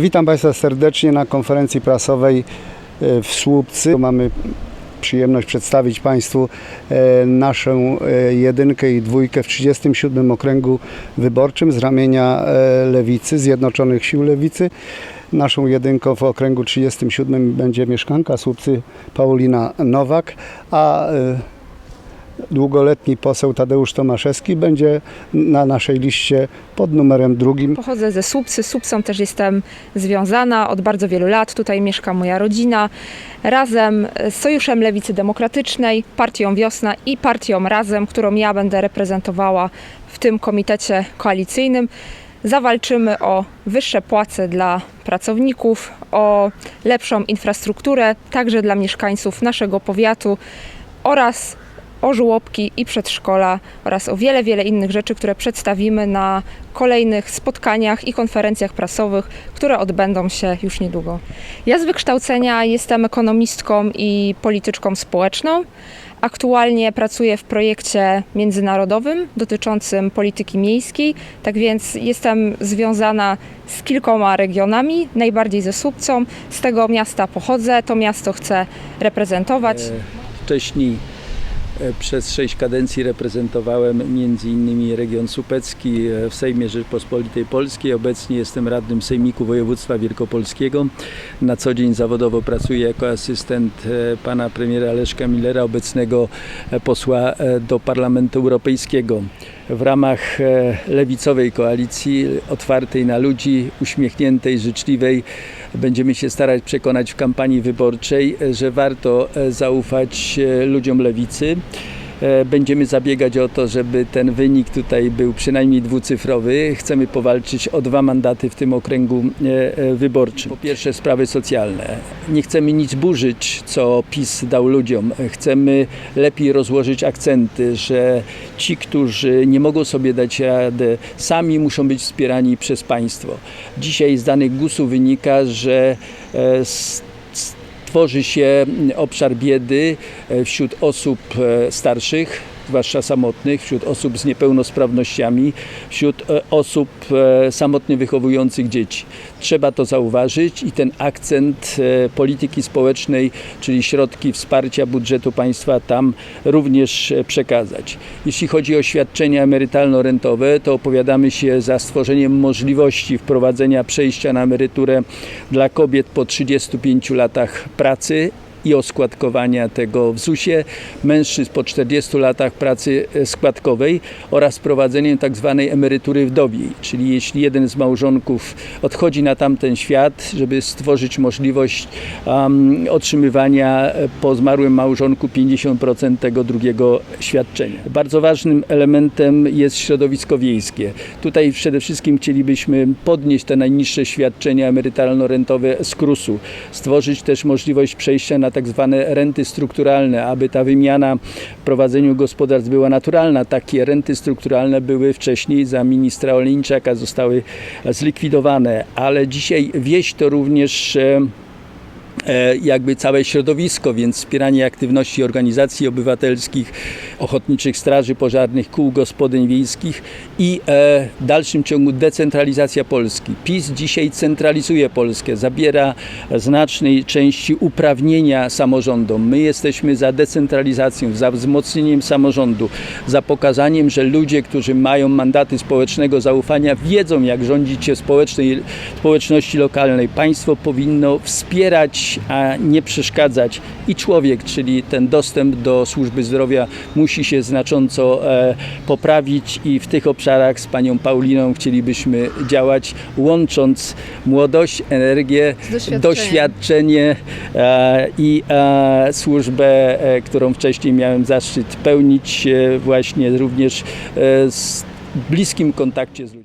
Witam Państwa serdecznie na konferencji prasowej e, w Słupcy. Mamy przyjemność przedstawić Państwu e, naszą e, jedynkę i dwójkę w 37 okręgu wyborczym z ramienia e, Lewicy, Zjednoczonych Sił Lewicy. Naszą jedynką w okręgu 37 będzie mieszkanka Słupcy Paulina Nowak, a e, długoletni poseł Tadeusz Tomaszewski będzie na naszej liście pod numerem drugim. Pochodzę ze Słupcy, Słupcą też jestem związana od bardzo wielu lat. Tutaj mieszka moja rodzina. Razem z Sojuszem Lewicy Demokratycznej, Partią Wiosna i Partią Razem, którą ja będę reprezentowała w tym komitecie koalicyjnym, zawalczymy o wyższe płace dla pracowników, o lepszą infrastrukturę także dla mieszkańców naszego powiatu oraz o żłobki i przedszkola oraz o wiele, wiele innych rzeczy, które przedstawimy na kolejnych spotkaniach i konferencjach prasowych, które odbędą się już niedługo. Ja z wykształcenia jestem ekonomistką i polityczką społeczną. Aktualnie pracuję w projekcie międzynarodowym dotyczącym polityki miejskiej, tak więc jestem związana z kilkoma regionami, najbardziej ze Słupcą. Z tego miasta pochodzę, to miasto chcę reprezentować. Wcześniej e, przez sześć kadencji reprezentowałem między innymi region supecki e, w Sejmie Rzeczpospolitej Polskiej. Obecnie jestem radnym Sejmiku Województwa Wielkopolskiego. Na co dzień zawodowo pracuję jako asystent e, pana premiera Leszka Millera, obecnego e, posła e, do Parlamentu Europejskiego. W ramach e, lewicowej koalicji, otwartej na ludzi, uśmiechniętej, życzliwej, będziemy się starać przekonać w kampanii wyborczej, e, że warto e, zaufać ludziom lewicy. E, Będziemy zabiegać o to, żeby ten wynik tutaj był przynajmniej dwucyfrowy. Chcemy powalczyć o dwa mandaty w tym okręgu e, e, wyborczym. Po pierwsze sprawy socjalne. Nie chcemy nic burzyć, co PiS dał ludziom. Chcemy lepiej rozłożyć akcenty, że ci, którzy nie mogą sobie dać rady, sami muszą być wspierani przez państwo. Dzisiaj z danych GUS-u wynika, że s- tworzy się obszar biedy e, wśród osób e, starszych, zwłaszcza samotnych, wśród osób z niepełnosprawnościami, wśród e, osób e, samotnie wychowujących dzieci. Trzeba to zauważyć i ten akcent e, polityki społecznej, czyli środki wsparcia budżetu państwa tam również przekazać. Jeśli chodzi o świadczenia emerytalno-rentowe, to opowiadamy się za stworzeniem możliwości wprowadzenia przejścia na emeryturę dla kobiet po 35 latach pracy i oskładkowania tego w ZUS-ie, mężczyzn po 40 latach pracy e, składkowej oraz wprowadzeniem tak zwanej emerytury wdowiej, czyli jeśli jeden z małżonków odchodzi na tamten świat, żeby stworzyć możliwość um, otrzymywania e, po zmarłym małżonku 50% tego drugiego świadczenia. Bardzo ważnym elementem jest środowisko wiejskie. Tutaj przede wszystkim chcielibyśmy podnieść te najniższe świadczenia emerytalno-rentowe z KRUS-u, stworzyć też możliwość przejścia na tak zwane renty strukturalne, aby ta wymiana w prowadzeniu gospodarstw była naturalna. Takie renty strukturalne były wcześniej za ministra Oleńczaka, zostały zlikwidowane, ale dzisiaj wieś to również e, jakby całe środowisko, więc wspieranie aktywności organizacji obywatelskich, ochotniczych straży pożarnych, kół gospodyń wiejskich i e, w dalszym ciągu decentralizacja Polski. PiS dzisiaj centralizuje Polskę, zabiera znacznej części uprawnienia samorządom. My jesteśmy za decentralizacją, za wzmocnieniem samorządu, za pokazaniem, że ludzie, którzy mają mandaty społecznego zaufania, wiedzą jak rządzić się społecznej, społeczności lokalnej. Państwo powinno wspierać, a nie przeszkadzać. I człowiek, czyli ten dostęp do służby zdrowia musi się znacząco e, poprawić i w tych obszarach z panią Pauliną chcielibyśmy działać, łącząc młodość, energię, doświadczenie e, i e, służbę, którą wcześniej miałem zaszczyt pełnić właśnie również z bliskim kontakcie z ludźmi.